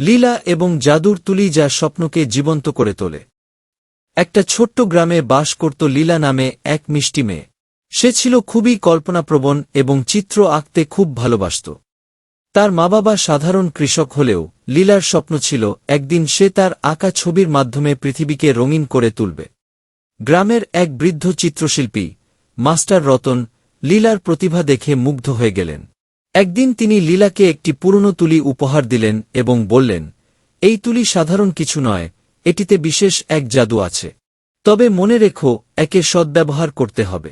লীলা এবং জাদুর তুলি যা স্বপ্নকে জীবন্ত করে তোলে। একটা ছোট্ট গ্রামে বাস করত লীলা নামে এক মিষ্টি মেয়ে। সে ছিল খুবই কল্পনাপ্রবণ এবং চিত্র আঁকতে খুব ভালোবাসত। তার মা বাবা সাধারণ কৃষক হলেও লীলার স্বপ্ন ছিল একদিন সে তার আঁকা ছবির মাধ্যমে পৃথিবীকে রঙিন করে তুলবে। গ্রামের এক বৃদ্ধ চিত্রশিল্পী, মাস্টার রতন, লীলার প্রতিভা দেখে মুগ্ধ হয়ে গেলেন। একদিন তিনি লীলাকে একটি পুরনো তুলি উপহার দিলেন এবং বললেন, এই তুলি সাধারণ কিছু নয়, এটিতে বিশেষ এক জাদু আছে। তবে মনে রেখো, একে সদ্ব্যবহার করতে হবে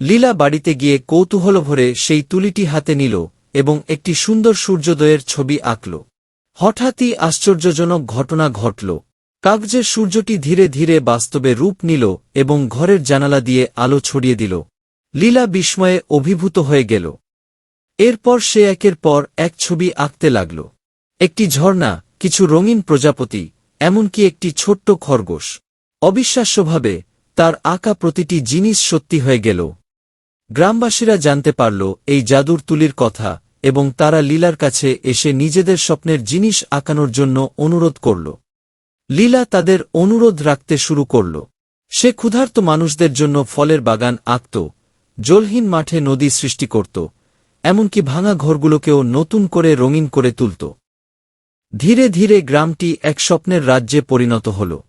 লীলা বাড়িতে গিয়ে কৌতূহল ভরে সেই তুলিটি হাতে নিল এবং একটি সুন্দর সূর্যোদয়ের ছবি আঁকল। হঠাৎই আশ্চর্যজনক ঘটনা ঘটল। কাগজের সূর্যটি ধীরে ধীরে বাস্তবে রূপ নিল এবং ঘরের জানালা দিয়ে আলো ছড়িয়ে দিল। লীলা বিস্ময়ে অভিভূত হয়ে গেল। এরপর সে একের পর এক ছবি আঁকতে লাগল। একটি ঝর্ণা, কিছু রঙিন প্রজাপতি, এমনকি একটি ছোট্ট খরগোশ। অবিশ্বাস্যভাবে, তার আঁকা প্রতিটি জিনিস সত্যি হয়ে গেল। গ্রামবাসীরা জানতে পারল এই জাদুর তুলির কথা এবং তারা লীলার কাছে এসে নিজেদের স্বপ্নের জিনিস আঁকানোর জন্য অনুরোধ করল। লীলা তাদের অনুরোধ রাখতে শুরু করল। সে ক্ষুধার্ত মানুষদের জন্য ফলের বাগান আঁকত, জলহীন মাঠে নদী সৃষ্টি করত এমনকি ভাঙা ঘরগুলোকেও নতুন করে রঙিন করে তুলত। ধীরে ধীরে গ্রামটি এক স্বপ্নের রাজ্যে পরিণত হল।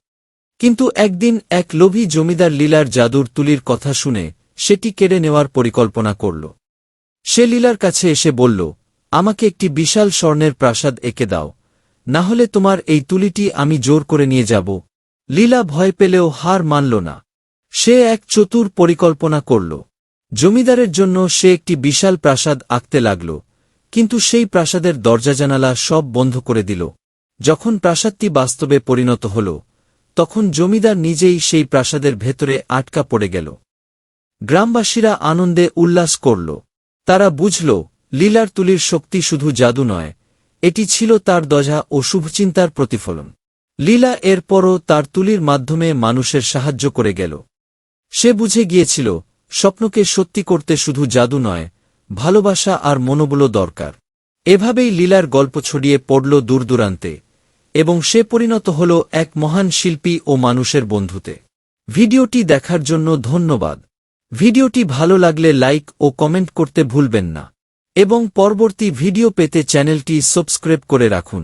কিন্তু একদিন এক লোভী জমিদার লীলার জাদুর তুলির কথা শুনে সেটি কেড়ে নেওয়ার পরিকল্পনা করল। সে লীলার কাছে এসে বলল, আমাকে একটি বিশাল স্বর্ণের প্রাসাদ এঁকে দাও। না হলে তোমার এই তুলিটি আমি জোর করে নিয়ে যাব। লীলা ভয় পেলেও হার মানল না। সে এক চতুর পরিকল্পনা করল। জমিদারের জন্য সে একটি বিশাল প্রাসাদ আঁকতে লাগল, কিন্তু সেই প্রাসাদের দরজা জানালা সব বন্ধ করে দিল। যখন প্রাসাদটি বাস্তবে পরিণত হল, তখন জমিদার নিজেই সেই প্রাসাদের ভেতরে আটকা পড়ে গেল। গ্রামবাসীরা আনন্দে উল্লাস করল। তারা বুঝল, লীলার তুলির শক্তি শুধু জাদু নয়, এটি ছিল তার দজা ও শুভচিন্তার প্রতিফলন। লীলা এরপরও তার তুলির মাধ্যমে মানুষের সাহায্য করে গেল। সে বুঝে গিয়েছিল স্বপ্নকে সত্যি করতে শুধু জাদু নয়, ভালোবাসা আর মনোবলও দরকার। এভাবেই লীলার গল্প ছড়িয়ে পড়ল দূরদূরান্তে এবং সে পরিণত হল এক মহান শিল্পী ও মানুষের বন্ধুতে। ভিডিওটি দেখার জন্য ধন্যবাদ। ভিডিওটি ভালো লাগলে লাইক ও কমেন্ট করতে ভুলবেন না। এবং পরবর্তী ভিডিও পেতে চ্যানেলটি সাবস্ক্রাইব করে রাখুন।